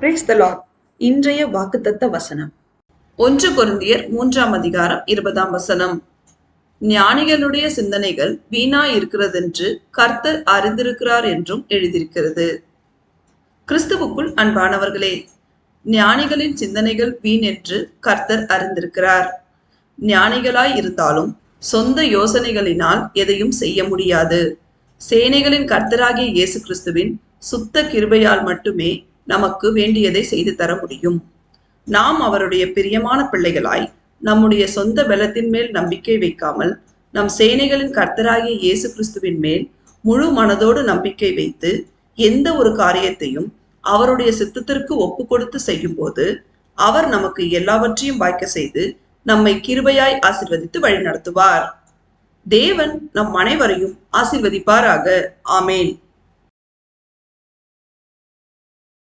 Praise the Lord இன்றைய வாக்குத்தத்த வசனம். ஒன்று குருந்தியர் மூன்றாம் அதிகாரம் இருபதாம் வசனம். ஞானிகளுடைய சிந்தனைகள் வீணா இருக்கிறதென்று கர்த்தர் அறிந்திருக்கிறார் என்றும் எழுதியிருக்கிறது. கிறிஸ்துவுக்குள் அன்பானவர்களே ஞானிகளின் சிந்தனைகள் வீண் என்று கர்த்தர் அறிந்திருக்கிறார். ஞானிகளாய் இருந்தாலும் சொந்த யோசனைகளினால் எதையும் செய்ய முடியாது. சேனைகளின் கர்த்தராகிய இயேசு கிறிஸ்துவின் சுத்த கிருபையால் மட்டுமே நமக்கு வேண்டியதை செய்து தர முடியும். நாம் அவருடைய பிரியமான பிள்ளைகளாய் நம்முடைய சொந்த பலத்தின் மேல் நம்பிக்கை வைக்காமல் நம் சேனைகளின் கர்த்தராகிய இயேசு கிறிஸ்துவின் மேல் முழு மனதோடு நம்பிக்கை வைத்து எந்த ஒரு காரியத்தையும் அவருடைய சித்தத்திற்கு ஒப்பு கொடுத்து செய்யும்போது அவர் நமக்கு எல்லாவற்றையும் வாய்க்க செய்து நம்மை கிருபையாய் ஆசிர்வதித்து வழிநடத்துவார். தேவன் நம் அனைவரையும் ஆசிர்வதிப்பாராக. ஆமேன்.